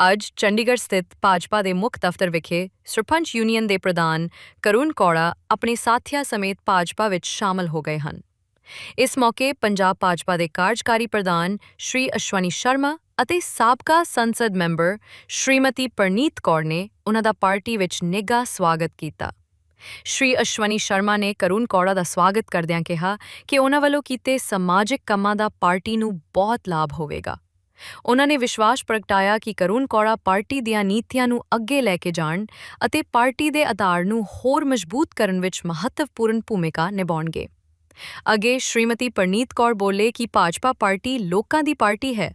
ਅੱਜ ਚੰਡੀਗੜ੍ਹ ਸਥਿਤ ਭਾਜਪਾ ਦੇ ਮੁੱਖ ਦਫ਼ਤਰ ਵਿਖੇ ਸਰਪੰਚ ਯੂਨੀਅਨ ਦੇ ਪ੍ਰਧਾਨ ਕਰੁਣ ਕੌੜਾ ਆਪਣੇ ਸਾਥੀਆਂ ਸਮੇਤ ਭਾਜਪਾ ਵਿੱਚ ਸ਼ਾਮਲ ਹੋ ਗਏ ਹਨ। ਇਸ ਮੌਕੇ ਪੰਜਾਬ ਭਾਜਪਾ ਦੇ ਕਾਰਜਕਾਰੀ ਪ੍ਰਧਾਨ ਸ਼੍ਰੀ ਅਸ਼ਵਨੀ ਸ਼ਰਮਾ ਅਤੇ ਸਾਬਕਾ ਸੰਸਦ ਮੈਂਬਰ ਸ਼੍ਰੀਮਤੀ ਪਰਨੀਤ ਕੌਰ ਨੇ ਉਹਨਾਂ ਦਾ ਪਾਰਟੀ ਵਿੱਚ ਨਿੱਘਾ ਸਵਾਗਤ ਕੀਤਾ। ਸ਼੍ਰੀ ਅਸ਼ਵਨੀ ਸ਼ਰਮਾ ਨੇ ਕਰੁਣ ਕੌੜਾ ਦਾ ਸਵਾਗਤ ਕਰਦਿਆਂ ਕਿਹਾ ਕਿ ਉਹਨਾਂ ਵੱਲੋਂ ਕੀਤੇ ਸਮਾਜਿਕ ਕੰਮਾਂ ਦਾ ਪਾਰਟੀ ਨੂੰ ਬਹੁਤ ਲਾਭ ਹੋਵੇਗਾ। ਉਹਨਾਂ ਨੇ ਵਿਸ਼ਵਾਸ ਪ੍ਰਗਟਾਇਆ ਕਿ ਕਰੁਣ ਕੌੜਾ ਪਾਰਟੀ ਦੀਆਂ ਨੀਤੀਆਂ ਨੂੰ ਅੱਗੇ ਲੈ ਕੇ ਜਾਣ ਅਤੇ ਪਾਰਟੀ ਦੇ ਆਧਾਰ ਨੂੰ ਹੋਰ ਮਜ਼ਬੂਤ ਕਰਨ ਵਿੱਚ ਮਹੱਤਵਪੂਰਨ ਭੂਮਿਕਾ ਨਿਭਾਉਣਗੇ। ਅੱਗੇ ਸ਼੍ਰੀਮਤੀ ਪਰਨੀਤ ਕੌਰ ਬੋਲੇ ਕਿ ਭਾਜਪਾ ਪਾਰਟੀ ਲੋਕਾਂ ਦੀ ਪਾਰਟੀ ਹੈ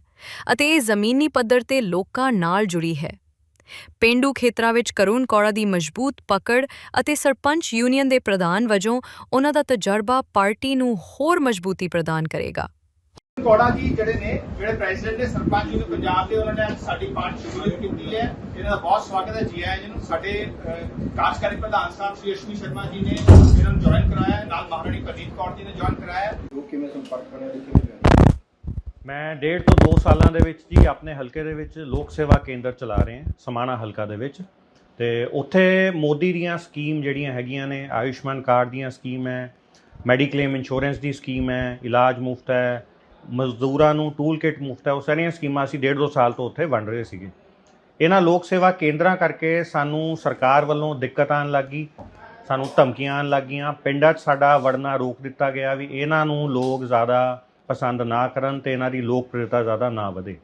ਅਤੇ ਇਹ ਜ਼ਮੀਨੀ ਪੱਧਰ ਤੇ ਲੋਕਾਂ ਨਾਲ ਜੁੜੀ ਹੈ। ਪੇਂਡੂ ਖੇਤਰਾਂ ਵਿੱਚ ਕਰੁਣ ਕੌੜਾ ਦੀ ਮਜ਼ਬੂਤ ਪਕੜ ਅਤੇ ਸਰਪੰਚ ਯੂਨੀਅਨ ਦੇ ਪ੍ਰਧਾਨ ਵਜੋਂ ਉਹਨਾਂ ਦਾ ਤਜਰਬਾ ਪਾਰਟੀ ਨੂੰ ਹੋਰ ਮਜ਼ਬੂਤੀ ਪ੍ਰਦਾਨ ਕਰੇਗਾ। ਕੋੜਾ ਜੀ ਜਿਹੜੇ ਨੇ ਜਿਹੜੇ ਪ੍ਰੈਜ਼ੀਡੈਂਟ ਨੇ ਸਰਪੰਚ ਯੂਨੀਅਨ ਪੰਜਾਬ ਦੇ ਉਹਨਾਂ ਨੇ ਅੱਜ ਸਾਡੀ ਪਾਰਟੀ ਸ਼ੁਰੂ ਕੀਤੀ ਹੈ। ਇਹਨਾਂ ਦਾ ਬਹੁਤ ਸਵਾਗਤ ਹੈ ਜੀ ਆਇਆਂ ਜੀ ਨੂੰ। ਸਾਡੇ ਕਾਰਜਕਾਰੀ ਪ੍ਰਧਾਨ ਸਾਹਿਬ ਸ਼੍ਰੀ ਅਸ਼ਵਨੀ ਸ਼ਰਮਾ ਜੀ ਨੇ ਇਹਨਾਂ ਨੂੰ ਜੁਆਇਨ ਕਰਾਇਆ ਹੈ। ਨਾਲ ਮਹਾਰਾਣੀ ਪ੍ਰਨੀਤ ਕੌਰ ਜੀ ਨੇ ਜੁਆਇਨ ਕਰਾਇਆ ਹੈ। ਲੋਕ ਕਿਵੇਂ ਸੰਪਰਕ ਬਣਿਆ ਤੇ ਕਿਵੇਂ ਮੈਂ ਡੇਢ ਤੋਂ 2 ਸਾਲਾਂ ਦੇ ਵਿੱਚ ਜੀ ਆਪਣੇ ਹਲਕੇ ਦੇ ਵਿੱਚ ਲੋਕ ਸੇਵਾ ਕੇਂਦਰ ਚਲਾ ਰਹੇ ਹਾਂ ਸਮਾਣਾ ਹਲਕਾ ਦੇ ਵਿੱਚ। ਤੇ ਉੱਥੇ ਮੋਦੀ ਦੀਆਂ ਸਕੀਮ ਜਿਹੜੀਆਂ ਹੈਗੀਆਂ ਨੇ ਆਯੁਸ਼ਮਾਨ ਕਾਰਡ ਦੀਆਂ ਸਕੀਮ ਹੈ ਮੈਡੀਕਲੇਮ ਇੰਸ਼ੋਰੈਂਸ ਦੀ ਸਕੀਮ ਹੈ ਇਲਾਜ ਮੁਫਤ ਹੈ ਮਜ਼ਦੂਰਾਂ ਨੂੰ ਟੂਲ ਕਿਟ ਮੁਫਤ ਹੈ। ਉਹ ਸਾਰੀਆਂ ਸਕੀਮਾਂ ਅਸੀਂ ਡੇਢ ਦੋ ਸਾਲ ਤੋਂ ਉੱਥੇ ਵੰਡ ਰਹੇ ਸੀਗੇ। ਇਹਨਾਂ ਲੋਕ ਸੇਵਾ ਕੇਂਦਰਾਂ ਕਰਕੇ ਸਾਨੂੰ ਸਰਕਾਰ ਵੱਲੋਂ ਦਿੱਕਤ ਆਉਣ ਲੱਗੀ ਸਾਨੂੰ ਧਮਕੀਆਂ ਆਉਣ ਲੱਗੀਆਂ ਪਿੰਡਾਂ 'ਚ ਸਾਡਾ ਵੜਨਾ ਰੋਕ ਦਿੱਤਾ ਗਿਆ ਵੀ ਇਹਨਾਂ ਨੂੰ ਲੋਕ ਜ਼ਿਆਦਾ ਪਸੰਦ ਨਾ ਕਰਨ ਤੇ ਇਹਨਾਂ ਦੀ ਲੋਕਪ੍ਰਿਯਤਾ ਜ਼ਿਆਦਾ ਨਾ ਵਧੇ।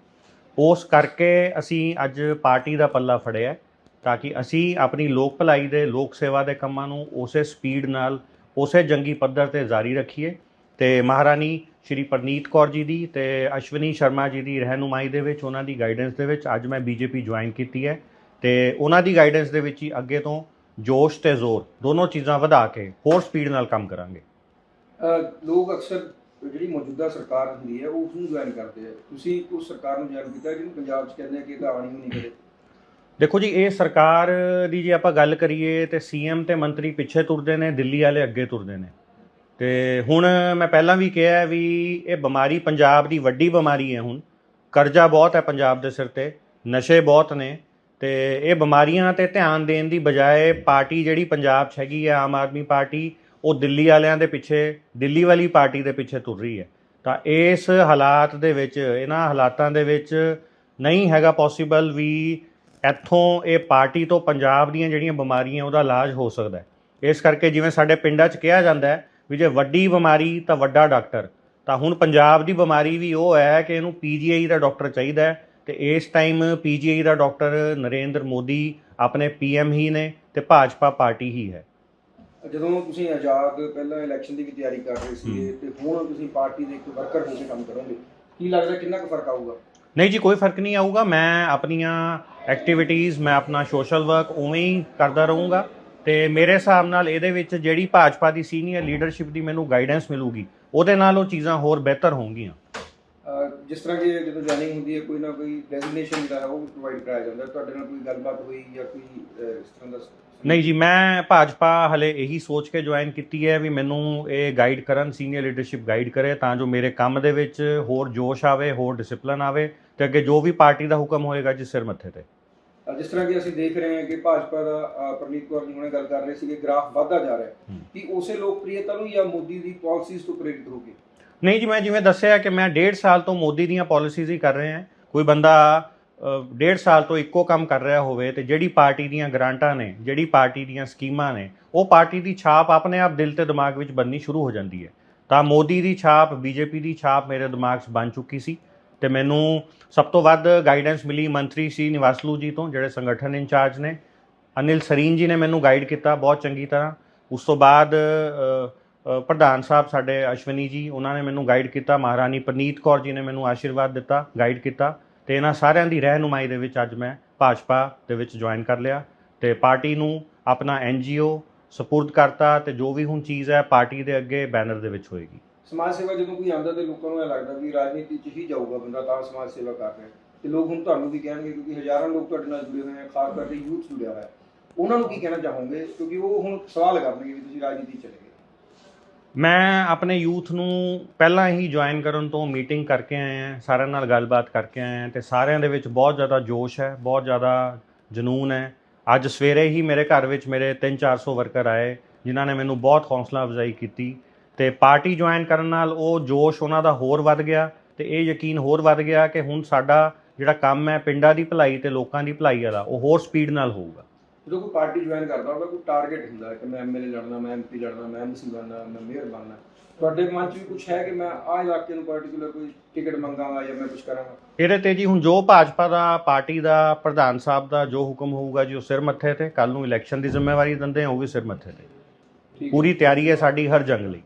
ਉਸ ਕਰਕੇ ਅਸੀਂ ਅੱਜ ਪਾਰਟੀ ਦਾ ਪੱਲਾ ਫੜਿਆ ਤਾਂ ਕਿ ਅਸੀਂ ਆਪਣੀ ਲੋਕ ਭਲਾਈ ਦੇ, ਲੋਕ ਸੇਵਾ ਦੇ ਕੰਮਾਂ ਨੂੰ ਉਸੇ ਸਪੀਡ ਨਾਲ, ਉਸੇ ਜੰਗੀ ਪੱਧਰ ਤੇ ਜਾਰੀ ਰੱਖੀਏ। ਤੇ ਮਹਾਰਾਣੀ ਸ਼੍ਰੀ ਪ੍ਰਨੀਤ ਕੌਰ ਜੀ ਦੀ ਤੇ ਅਸ਼ਵਨੀ ਸ਼ਰਮਾ ਜੀ ਦੀ ਰਹਿਨੁਮਾਈ ਦੇ ਵਿੱਚ ਉਹਨਾਂ ਦੀ ਗਾਈਡੈਂਸ ਦੇ ਵਿੱਚ ਅੱਜ ਮੈਂ ਬੀਜੇਪੀ ਜੁਆਇਨ ਕੀਤੀ ਹੈ ਤੇ ਉਹਨਾਂ ਦੀ ਗਾਈਡੈਂਸ ਦੇ ਵਿੱਚ ਹੀ ਅੱਗੇ ਤੋਂ ਜੋਸ਼ ਤੇ ਜ਼ੋਰ ਦੋਨੋਂ ਚੀਜ਼ਾਂ ਵਧਾ ਕੇ ਹੋਰ ਸਪੀਡ ਨਾਲ ਕੰਮ ਕਰਾਂਗੇ। ਲੋਕ ਅਕਸਰ ਜਿਹੜੀ ਮੌਜੂਦਾ ਸਰਕਾਰ ਹੁੰਦੀ ਹੈ ਉਹ ਉਸ ਨੂੰ ਜੁਆਇਨ ਕਰਦੇ ਆ। ਤੁਸੀਂ ਉਸ ਸਰਕਾਰ ਨੂੰ ਜੁਆਇਨ ਕੀਤਾ ਜਿਹਨੂੰ ਪੰਜਾਬ 'ਚ ਕਹਿੰਦੇ ਆ ਕਿ ਆਣੀ ਵੀ ਨਹੀਂ ਕਰੇ ਦੇਖੋ ਜੀ ਇਹ ਸਰਕਾਰ ਦੀ ਜੇ ਆਪਾਂ ਗੱਲ ਕਰੀਏ ਤੇ ਸੀਐਮ ਤੇ ਮੰਤਰੀ ਪਿੱਛੇ ਤੁਰਦੇ ਨੇ ਦਿੱਲੀ ਵਾਲੇ ਅੱਗੇ ਤੁਰਦੇ ਨੇ। ਤੇ ਹੁਣ ਮੈਂ ਪਹਿਲਾਂ ਵੀ ਕਿਹਾ ਵੀ ਇਹ ਬਿਮਾਰੀ ਪੰਜਾਬ ਦੀ ਵੱਡੀ ਬਿਮਾਰੀ ਹੈ ਹੁਣ। ਕਰਜ਼ਾ ਬਹੁਤ ਹੈ ਪੰਜਾਬ ਦੇ ਸਿਰ ਤੇ, ਨਸ਼ੇ ਬਹੁਤ ਨੇ ਤੇ ਇਹ ਬਿਮਾਰੀਆਂ ਤੇ ਧਿਆਨ ਦੇਣ ਦੀ ਬਜਾਏ ਪਾਰਟੀ ਜਿਹੜੀ ਪੰਜਾਬ 'ਚ ਹੈਗੀ ਹੈ, ਆਮ ਆਦਮੀ ਪਾਰਟੀ, ਉਹ ਦਿੱਲੀ ਵਾਲਿਆਂ ਦੇ ਪਿੱਛੇ, ਦਿੱਲੀ ਵਾਲੀ ਪਾਰਟੀ ਦੇ ਪਿੱਛੇ ਤੁਰ ਰਹੀ ਹੈ। ਤਾਂ ਇਸ ਹਾਲਾਤ ਦੇ ਵਿੱਚ, ਇਹਨਾਂ ਹਾਲਾਤਾਂ ਦੇ ਵਿੱਚ ਨਹੀਂ ਹੈਗਾ ਪੋਸੀਬਲ ਵੀ ਇੱਥੋਂ ਇਹ ਪਾਰਟੀ ਤੋਂ ਪੰਜਾਬ ਦੀਆਂ ਜਿਹੜੀਆਂ ਬਿਮਾਰੀਆਂ, ਉਹਦਾ ਇਲਾਜ ਹੋ ਸਕਦਾ ਇਸ ਕਰਕੇ ਜਿਵੇਂ ਸਾਡੇ ਪਿੰਡਾਂ 'ਚ ਕਿਹਾ ਜਾਂਦਾ ਹੈ ਵੀ ਜੇ ਵੱਡੀ ਬਿਮਾਰੀ ਤਾਂ ਵੱਡਾ ਡਾਕਟਰ। ਤਾਂ ਹੁਣ ਪੰਜਾਬ ਦੀ ਬਿਮਾਰੀ ਵੀ ਉਹ ਹੈ ਕਿ ਇਹਨੂੰ ਪੀਜੀਆਈ ਦਾ ਡਾਕਟਰ ਚਾਹੀਦਾ ਹੈ ਤੇ ਇਸ ਟਾਈਮ ਪੀਜੀਆਈ ਦਾ ਡਾਕਟਰ ਨਰਿੰਦਰ ਮੋਦੀ ਆਪਣੇ ਪੀਐਮ ਹੀ ਨੇ ਤੇ ਭਾਜਪਾ ਪਾਰਟੀ ਹੀ ਹੈ। ਜਦੋਂ ਤੁਸੀਂ ਆਜ਼ਾਦ ਪਹਿਲਾਂ ਇਲੈਕਸ਼ਨ ਦੀ ਵੀ ਤਿਆਰੀ ਕਰ ਰਹੇ ਸੀਗੇ ਤੇ ਹੁਣ ਤੁਸੀਂ ਪਾਰਟੀ ਦੇ ਇੱਕ ਵਰਕਰ ਹੋ ਕੇ ਕੰਮ ਕਰੋਗੇ ਕੀ ਲੱਗਦਾ ਕਿੰਨਾ ਕੁ ਫ਼ਰਕ ਆਊਗਾ? ਨਹੀਂ ਜੀ ਕੋਈ ਫ਼ਰਕ ਨਹੀਂ ਆਊਗਾ। ਮੈਂ ਆਪਣੀਆਂ ਐਕਟੀਵਿਟੀਜ਼ ਮੈਂ ਆਪਣਾ ਸੋਸ਼ਲ ਵਰਕ ਉਵੇਂ ਹੀ ਕਰਦਾ ਰਹੂੰਗਾ। ਤੇ ਮੇਰੇ ਹਿਸਾਬ ਨਾਲ ਇਹਦੇ ਵਿੱਚ ਜਿਹੜੀ ਭਾਜਪਾ ਦੀ ਸੀਨੀਅਰ ਲੀਡਰਸ਼ਿਪ ਦੀ ਮੈਨੂੰ ਗਾਈਡੈਂਸ ਮਿਲੂਗੀ ਉਹਦੇ ਨਾਲ ਉਹ ਚੀਜ਼ਾਂ ਹੋਰ ਬਿਹਤਰ ਹੋਣਗੀਆਂ ਜਿਸ ਤਰ੍ਹਾਂ ਕਿ ਜਦੋਂ ਜੁਆਇਨਿੰਗ ਹੁੰਦੀ ਹੈ ਕੋਈ ਨਾ ਕੋਈ ਡੈਜ਼ਿਗਨੇਸ਼ਨ ਜਿਹੜਾ ਉਹ ਪ੍ਰੋਵਾਈਡ ਕਰਾਇਆ ਜਾਂਦਾ। ਤੁਹਾਡੇ ਨਾਲ ਕੋਈ ਗੱਲਬਾਤ ਹੋਈ ਜਾਂ ਕੋਈ ਇਸ ਤਰ੍ਹਾਂ ਦਾ ਨਹੀਂ ਜੀ ਮੈਂ ਭਾਜਪਾ ਹਲੇ ਇਹੀ ਸੋਚ ਕੇ ਜੁਆਇਨ ਕੀਤੀ ਹੈ ਵੀ ਮੈਨੂੰ ਇਹ ਗਾਈਡ ਕਰਨ ਸੀਨੀਅਰ ਲੀਡਰਸ਼ਿਪ ਗਾਈਡ ਕਰੇ ਤਾਂ ਜੋ ਮੇਰੇ ਕੰਮ ਦੇ ਵਿੱਚ ਹੋਰ ਜੋਸ਼ ਆਵੇ ਹੋਰ ਡਿਸਪਲਿਨ ਆਵੇ ਤੇ ਅੱਗੇ ਜੋ ਵੀ ਪਾਰਟੀ ਦਾ ਹੁਕਮ ਹੋਏਗਾ ਜੀ ਸਿਰ ਮੱਥੇ ਤੇ ਜਿਸ ਤਰ੍ਹਾਂ ਕਿ ਅਸੀਂ ਦੇਖ ਰਹੇ ਹਾਂ ਕਿ ਭਾਜਪਾ ਦਾ ਪ੍ਰਨੀਤ ਕੌਰ ਜੀ ਹੁਣੇ ਗੱਲ ਕਰ ਰਹੇ ਸੀਗੇ ਗ੍ਰਾਫ ਵੱਧਦਾ ਜਾ ਰਿਹਾ ਹੈ। ਕਿ ਉਸੇ ਲੋਕਪ੍ਰਿਯਤਾ ਨੂੰ ਜਾਂ ਮੋਦੀ ਦੀ ਪਾਲਿਸੀਜ਼ ਤੋਂ ਪ੍ਰੇਰਿਤ ਹੋ ਕੇ। ਨਹੀਂ ਜੀ ਮੈਂ ਜਿਵੇਂ ਦੱਸਿਆ ਕਿ ਮੈਂ ਡੇਢ ਸਾਲ ਤੋਂ ਮੋਦੀ ਦੀਆਂ ਪਾਲਿਸੀਜ਼ ਹੀ ਕਰ ਰਹੇ ਹਾਂ। ਕੋਈ ਬੰਦਾ ਡੇਢ ਸਾਲ ਤੋਂ ਇੱਕੋ ਕੰਮ ਕਰ ਰਿਹਾ ਹੋਵੇ ਤੇ ਜਿਹੜੀ ਪਾਰਟੀ ਦੀਆਂ ਗ੍ਰਾਂਟਾਂ ਨੇ ਜਿਹੜੀ ਪਾਰਟੀ ਦੀਆਂ ਸਕੀਮਾਂ ਨੇ ਉਹ ਪਾਰਟੀ ਦੀ ਛਾਪ ਆਪਣੇ ਆਪ ਦਿਲ ਤੇ ਦਿਮਾਗ ਵਿੱਚ ਬੰਨਣੀ ਸ਼ੁਰੂ ਹੋ ਜਾਂਦੀ ਹੈ। ਤਾਂ ਮੋਦੀ ਦੀ ਛਾਪ ਬੀਜੇਪੀ ਦੀ ਛਾਪ ਮੇਰੇ ਦਿਮਾਗ 'ਚ ਬਣ ਚੁੱਕੀ ਸੀ। ਤੇ ਮੈਨੂੰ ਸਭ ਤੋਂ ਵੱਧ ਗਾਈਡੈਂਸ ਮਿਲੀ ਮੰਤਰੀ ਸੀ ਨਿਵਾਸਲੂ ਜੀ ਤੋਂ, ਜਿਹੜੇ ਸੰਗਠਨ ਇੰਚਾਰਜ ਨੇ। ਅਨਿਲ ਸਰੀਨ ਜੀ ਨੇ ਮੈਨੂੰ ਗਾਈਡ ਕੀਤਾ ਬਹੁਤ ਚੰਗੀ ਤਰ੍ਹਾਂ। ਉਸ ਤੋਂ ਬਾਅਦ ਪ੍ਰਧਾਨ ਸਾਹਿਬ ਸਾਡੇ ਅਸ਼ਵਨੀ ਜੀ, ਉਹਨਾਂ ਨੇ ਮੈਨੂੰ ਗਾਈਡ ਕੀਤਾ। ਮਹਾਰਾਣੀ ਪ੍ਰਨੀਤ ਕੌਰ ਜੀ ਨੇ ਮੈਨੂੰ ਆਸ਼ੀਰਵਾਦ ਦਿੱਤਾ ਗਾਈਡ ਕੀਤਾ। ਤੇ ਇਹਨਾਂ ਸਾਰਿਆਂ ਦੀ ਰਹਿਨੁਮਾਈ ਦੇ ਵਿੱਚ ਅੱਜ ਮੈਂ ਭਾਜਪਾ ਦੇ ਵਿੱਚ ਜੁਆਇਨ ਕਰ ਲਿਆ। ਤੇ ਪਾਰਟੀ ਨੂੰ ਆਪਣਾ ਐਨਜੀਓ ਸਪੁਰਦ ਕਰਤਾ ਤੇ ਜੋ ਵੀ ਹੁਣ ਚੀਜ਼ ਹੈ, ਪਾਰਟੀ ਦੇ ਅੱਗੇ ਬੈਨਰ ਦੇ ਵਿੱਚ ਹੋਏਗੀ। ਸਮਾਜ ਸੇਵਾ ਜਦੋਂ ਕੋਈ ਆਉਂਦਾ ਤੇ ਲੋਕਾਂ ਨੂੰ ਇਹ ਲੱਗਦਾ ਵੀ ਰਾਜਨੀਤੀ 'ਚ ਹੀ ਜਾਊਗਾ ਬੰਦਾ ਤਾਂ ਸਮਾਜ ਸੇਵਾ ਕਰ ਰਿਹਾ। ਤੇ ਲੋਕ ਹੁਣ ਤੁਹਾਨੂੰ ਵੀ ਕਹਿਣਗੇ ਕਿਉਂਕਿ ਹਜ਼ਾਰਾਂ ਲੋਕ ਤੁਹਾਡੇ ਨਾਲ ਜੁੜੇ ਹੋਏ ਆ, ਖਾਸ ਕਰਕੇ ਯੂਥ ਜੁੜਿਆ ਹੋਇਆ। ਉਹਨਾਂ ਨੂੰ ਕੀ ਕਹਿਣਾ ਚਾਹੋਗੇ? ਕਿਉਂਕਿ ਉਹ ਹੁਣ ਸਵਾਲ ਕਰਨਗੇ ਵੀ ਤੁਸੀਂ ਰਾਜਨੀਤੀ ਚਲੇ ਗਏ। ਮੈਂ ਆਪਣੇ ਯੂਥ ਨੂੰ ਪਹਿਲਾਂ ਹੀ ਜੁਆਇਨ ਕਰਨ ਤੋਂ ਮੀਟਿੰਗ ਕਰਕੇ ਆਇਆ ਸਾਰਿਆਂ ਨਾਲ ਗੱਲਬਾਤ ਕਰਕੇ ਆਇਆ ਹਾਂ ਤੇ ਸਾਰਿਆਂ ਦੇ ਵਿੱਚ ਬਹੁਤ ਜ਼ਿਆਦਾ ਜੋਸ਼ ਹੈ, ਬਹੁਤ ਜ਼ਿਆਦਾ ਜਨੂਨ ਹੈ। ਅੱਜ ਸਵੇਰੇ ਹੀ ਮੇਰੇ ਘਰ ਵਿੱਚ ਮੇਰੇ 3-400 ਵਰਕਰ ਆਏ, ਜਿਨ੍ਹਾਂ ਨੇ ਮੈਨੂੰ ਬਹੁਤ ਹੌਸਲਾ ਅਫਜ਼ਾਈ ਕੀਤੀ। ਤੇ ਪਾਰਟੀ ਜੁਆਇਨ ਕਰਨ ਨਾਲ ਉਹ ਜੋਸ਼ ਉਹਨਾਂ ਦਾ ਹੋਰ ਵੱਧ ਗਿਆ ਤੇ ਇਹ ਯਕੀਨ ਹੋਰ ਵੱਧ ਗਿਆ ਕਿ ਹੁਣ ਸਾਡਾ ਜਿਹੜਾ ਕੰਮ ਹੈ ਪਿੰਡਾਂ ਦੀ ਭਲਾਈ ਤੇ ਲੋਕਾਂ ਦੀ ਭਲਾਈ ਵਾਲਾ ਉਹ ਹੋਰ ਸਪੀਡ ਨਾਲ ਹੋਊਗਾ। ਜਦੋਂ ਕੋਈ ਪਾਰਟੀ ਜੁਆਇਨ ਕਰਦਾ ਉਹਦਾ ਕੋਈ ਟਾਰਗੇਟ ਹੁੰਦਾ ਕਿ ਮੈਂ ਐਮਐਲਏ ਲੜਨਾ ਮੈਂ ਐਮਪੀ ਲੜਨਾ ਮੈਂ ਐਮਸੀ ਬਣਨਾ ਮੈਂ ਮੇਅਰ ਬਣਨਾ ਤੁਹਾਡੇ ਮਨ 'ਚ ਵੀ ਕੁਝ ਹੈ ਕਿ ਮੈਂ ਆਹ ਇਲਾਕੇ ਨੂੰ ਪਾਰਟਿਕੂਲਰ ਕੋਈ ਟਿਕਟ ਮੰਗਾਂਗਾ ਜਾਂ ਮੈਂ ਕੁਝ ਕਰਾਂਗਾ? ਇਹਦੇ ਤੇ ਜੀ ਹੁਣ ਜੋ ਭਾਜਪਾ ਦਾ ਪਾਰਟੀ ਦਾ ਪ੍ਰਧਾਨ ਸਾਹਿਬ ਦਾ ਜੋ ਹੁਕਮ ਹੋਊਗਾ ਜੀ ਉਹ ਸਿਰ ਮੱਥੇ ਤੇ ਕੱਲ ਨੂੰ ਇਲੈਕਸ਼ਨ ਦੀ ਜ਼ਿੰਮੇਵਾਰੀ ਦਿੰਦੇ ਆ ਉਹ ਵੀ ਸਿਰ ਮੱਥੇ ਤੇ। ਪੂਰੀ ਤਿਆਰੀ ਹੈ ਸਾਡੀ ਹਰ ਜੰਗ ਲਈ।